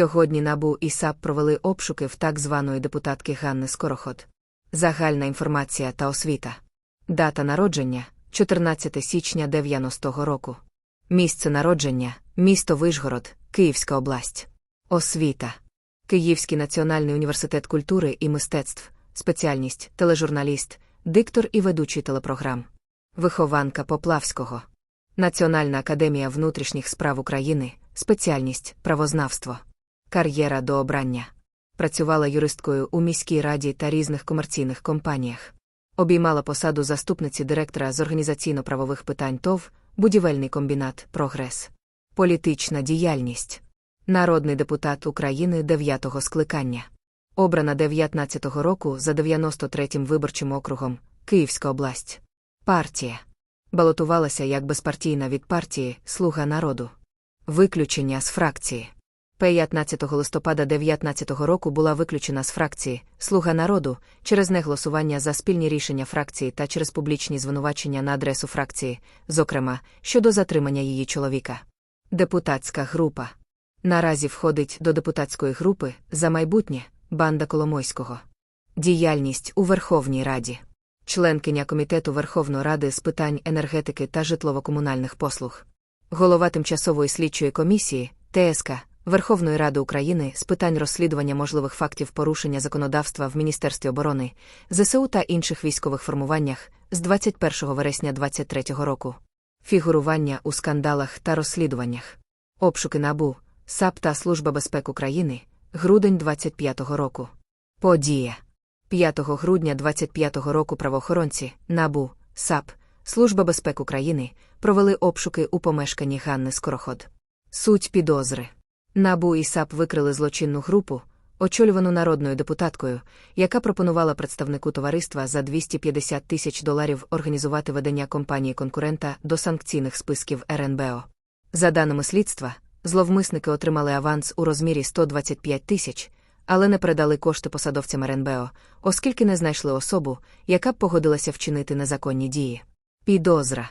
Сьогодні НАБУ і САП провели обшуки в так званої депутатки Ганни Скороход. Загальна інформація та освіта. Дата народження 14 січня 90-го року. Місце народження місто Вишгород, Київська область. Освіта. Київський національний університет культури і мистецтв, спеціальність тележурналіст, диктор і ведучий телепрограм. Вихованка Поплавського. Національна академія внутрішніх справ України, спеціальність правознавство. Кар'єра до обрання. Працювала юристкою у міській раді та різних комерційних компаніях. Обіймала посаду заступниці директора з організаційно-правових питань ТОВ, будівельний комбінат Прогрес. Політична діяльність. Народний депутат України 9-го скликання. Обрана 19-го року за 93-м виборчим округом Київська область. Партія. Балотувалася як безпартійна від партії Слуга народу. Виключення з фракції. 15 листопада 2019 року була виключена з фракції Слуга народу через неголосування за спільні рішення фракції та через публічні звинувачення на адресу фракції, зокрема, щодо затримання її чоловіка. Депутатська група. Наразі входить до депутатської групи за майбутнє банда Коломойського. Діяльність у Верховній Раді. Членкиня Комітету Верховної Ради з питань енергетики та житлово-комунальних послуг. Голова Тимчасової слідчої комісії ТСК Верховної Ради України з питань розслідування можливих фактів порушення законодавства в Міністерстві оборони, ЗСУ та інших військових формуваннях з 21 вересня 2023 року. Фігурування у скандалах та розслідуваннях. Обшуки НАБУ, САП та Служба безпек України, грудень 25-го року. Подія. 5 грудня 25-го року правоохоронці, НАБУ, САП, Служба безпек України провели обшуки у помешканні Ганни Скороход. Суть підозри. НАБУ і САП викрили злочинну групу, очолювану народною депутаткою, яка пропонувала представнику товариства за 250 тисяч доларів організувати ведення компанії конкурента до санкційних списків РНБО. За даними слідства, зловмисники отримали аванс у розмірі 125 тисяч, але не передали кошти посадовцям РНБО, оскільки не знайшли особу, яка б погодилася вчинити незаконні дії. Підозра.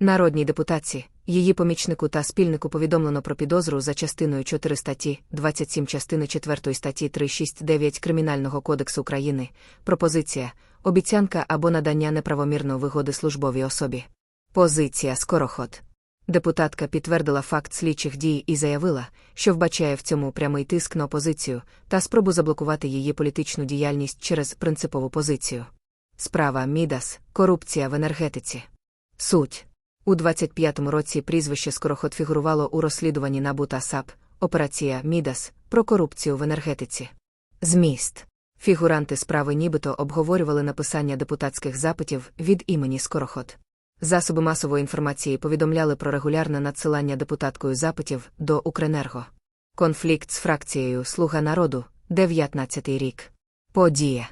Народній депутатці, її помічнику та спільнику повідомлено про підозру за частиною 4 статті 27 частини 4 статті 369 Кримінального кодексу України, пропозиція, обіцянка або надання неправомірної вигоди службовій особі. Позиція скороход. Депутатка підтвердила факт слідчих дій і заявила, що вбачає в цьому прямий тиск на опозицію та спробу заблокувати її політичну діяльність через принципову позицію. Справа Мідас, корупція в енергетиці. Суть. У 25-му році прізвище Скороход фігурувало у розслідуванні НАБУ та САП, операція Мідас про корупцію в енергетиці. Зміст. Фігуранти справи нібито обговорювали написання депутатських запитів від імені Скороход. Засоби масової інформації повідомляли про регулярне надсилання депутаткою запитів до Укренерго. Конфлікт з фракцією Слуга народу 19-й рік. Подія.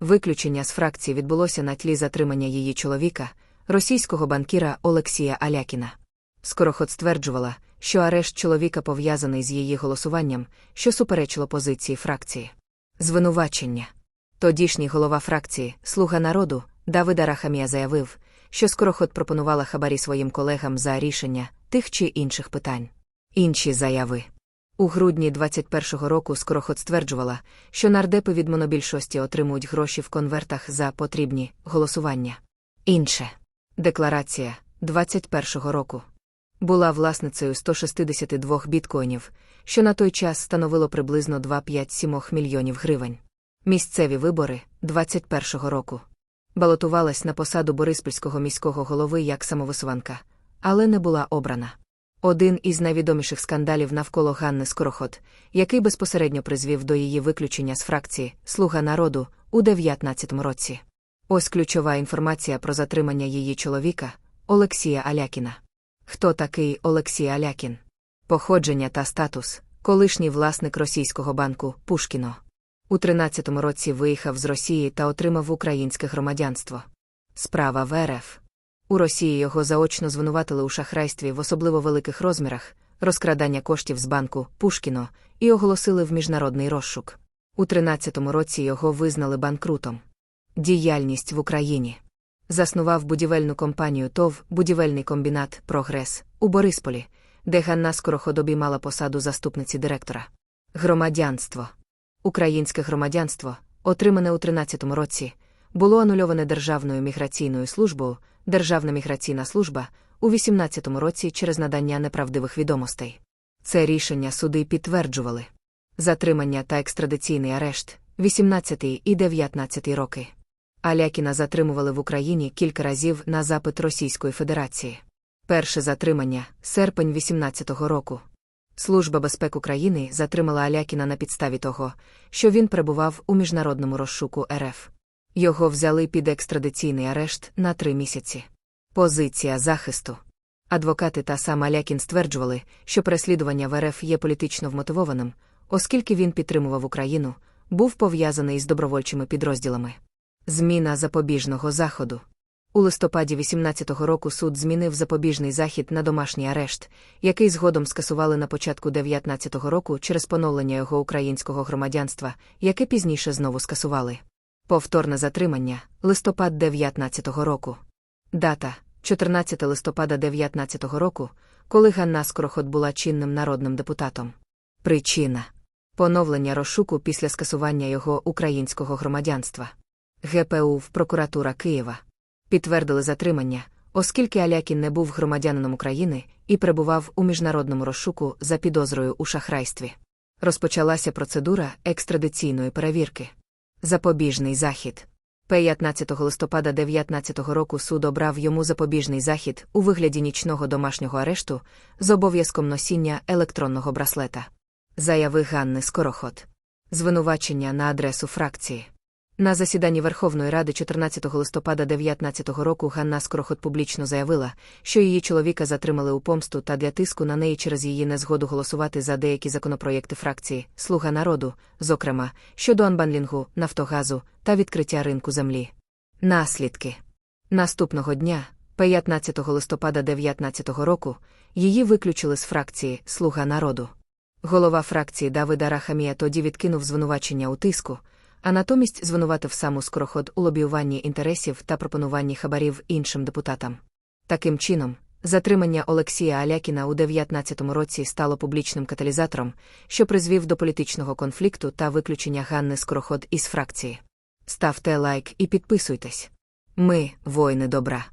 Виключення з фракції відбулося на тлі затримання її чоловіка, російського банкіра Олексія Алякіна. Скороход стверджувала, що арешт чоловіка пов'язаний з її голосуванням, що суперечило позиції фракції. Звинувачення. Тодішній голова фракції, Слуга народу, Давида Рахамія заявив, що Скороход пропонувала хабарі своїм колегам за рішення тих чи інших питань. Інші заяви. У грудні 21-го року Скороход стверджувала, що нардепи від монобільшості отримують гроші в конвертах за потрібні голосування. Інше. Декларація 21-го року. Була власницею 162 біткоїнів, що на той час становило приблизно 2,5-7 мільйонів гривень. Місцеві вибори 21-го року. Балотувалась на посаду Бориспільського міського голови як самовисуванка, але не була обрана. Один із найвідоміших скандалів навколо Ганни Скороход, який безпосередньо призвів до її виключення з фракції Слуга народу у 19-му році. Ось ключова інформація про затримання її чоловіка Олексія Алякіна. Хто такий Олексій Алякін? Походження та статус, колишній власник російського банку Пушкіно. У 13-му році виїхав з Росії та отримав українське громадянство. Справа в РФ. У Росії його заочно звинуватили у шахрайстві в особливо великих розмірах, розкрадання коштів з банку Пушкіно і оголосили в міжнародний розшук. У 13-му році його визнали банкрутом. Діяльність в Україні. Заснував будівельну компанію ТОВ Будівельний комбінат Прогрес у Борисполі, де Ганна Скороход обіймала посаду заступниці директора. Громадянство. Українське громадянство, отримане у 13-му році, було анульоване Державною міграційною службою, Державна міграційна служба у 18-му році через надання неправдивих відомостей. Це рішення суди підтверджували. Затримання та екстрадиційний арешт 18 і 19 роки. Алякіна затримували в Україні кілька разів на запит Російської Федерації. Перше затримання серпень 18-го року. Служба безпек України затримала Алякіна на підставі того, що він перебував у міжнародному розшуку РФ. Його взяли під екстрадиційний арешт на три місяці. Позиція захисту. Адвокати та сам Алякін стверджували, що переслідування в РФ є політично вмотивованим, оскільки він підтримував Україну, був пов'язаний із добровольчими підрозділами. Зміна запобіжного заходу. У листопаді 18-го року суд змінив запобіжний захід на домашній арешт, який згодом скасували на початку 19-го року через поновлення його українського громадянства, яке пізніше знову скасували. Повторне затримання листопад 19-го року. Дата 14 листопада 19-го року, коли Ганна Скороход була чинним народним депутатом. Причина поновлення розшуку після скасування його українського громадянства. ГПУ в прокуратура Києва підтвердили затримання, оскільки Алякін не був громадянином України і перебував у міжнародному розшуку за підозрою у шахрайстві. Розпочалася процедура екстрадиційної перевірки. Запобіжний захід. 15 листопада 19 року суд обрав йому запобіжний захід у вигляді нічного домашнього арешту з обов'язком носіння електронного браслета. Заяви Ганни Скороход. Звинувачення на адресу фракції. На засіданні Верховної Ради 14 листопада 19 року Ганна Скороход публічно заявила, що її чоловіка затримали у помсту та для тиску на неї через її незгоду голосувати за деякі законопроєкти фракції Слуга народу, зокрема щодо анбанлінгу, Нафтогазу та відкриття ринку землі. Наслідки наступного дня, 15 листопада 19 року, її виключили з фракції Слуга народу. Голова фракції Давида Рахамія тоді відкинув звинувачення у тиску а натомість звинуватив саму скороход у лобіюванні інтересів та пропонуванні хабарів іншим депутатам. Таким чином, затримання Олексія Алякіна у 19-му році стало публічним каталізатором, що призвів до політичного конфлікту та виключення Ганни Скороход із фракції. Ставте лайк і підписуйтесь. Ми, воїни добра.